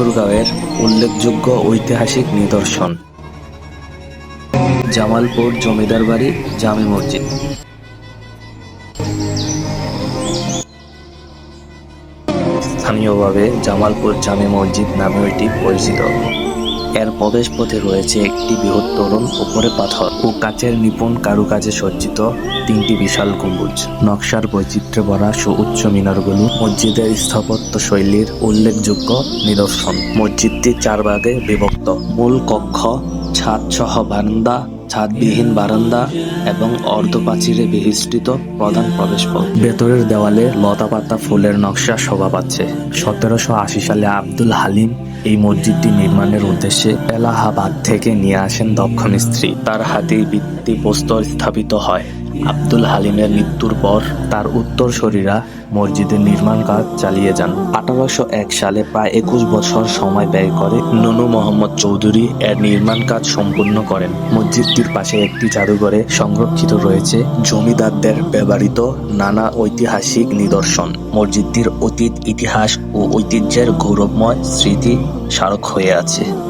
ঠাকুরগাঁওয়ের উল্লেখযোগ্য ঐতিহাসিক নিদর্শন। জামালপুর জমিদার বাড়ি, জামি মসজিদ। স্থানীয়ভাবে জামালপুর জামি মসজিদ নামেও এটি পরিচিত। এর প্রবেশ পথে রয়েছে একটি বৃহৎ তোরণ উপরে পাথর ও কাচের নিপুণ কারুকাজে সজ্জিত তিনটি বিশাল গম্বুজ। নকশার বৈচিত্র্যে ভরা সুউচ্চ মিনারগুলো, মসজিদের স্থাপত্য শৈলীর উল্লেখযোগ্য নিদর্শন। মসজিদটি চার ভাগে বিভক্ত। মূল কক্ষ ছাদ সহ বারান্দা, ছাদবিহীন বারান্দা এবং অর্ধপ্রাচীরে বিহিষ্টিত প্রধান প্রবেশপথ। ভেতরের দেওয়ালে লতাপাতা ফুলের নকশা শোভা পাচ্ছে। সতেরোশো আশি সালে আব্দুল হালিম এই মসজিদটি নির্মাণের উদ্দেশ্যে এলাহাবাদ থেকে নিয়ে আসেন দক্ষ স্ত্রী তার হাতেই ভিত্তি প্রস্তর স্থাপিত হয়। আব্দুল হালিমের মৃত্যুর পর তার উত্তরসূরিরা মসজিদের নির্মাণ কাজ চালিয়ে যান। আঠারোশো এক সালে প্রায় একুশ বছর সময় ব্যয় করে নুনু মোহাম্মদ চৌধুরী এর নির্মাণ কাজ সম্পূর্ণ করেন। মসজিদটির পাশে একটি জাদুঘরে সংরক্ষিত রয়েছে জমিদারদের ব্যবহৃত নানা ঐতিহাসিক নিদর্শন। মসজিদটির অতীত ইতিহাস ও ঐতিহ্যের গৌরবময় স্মৃতি স্মারক হয়ে আছে।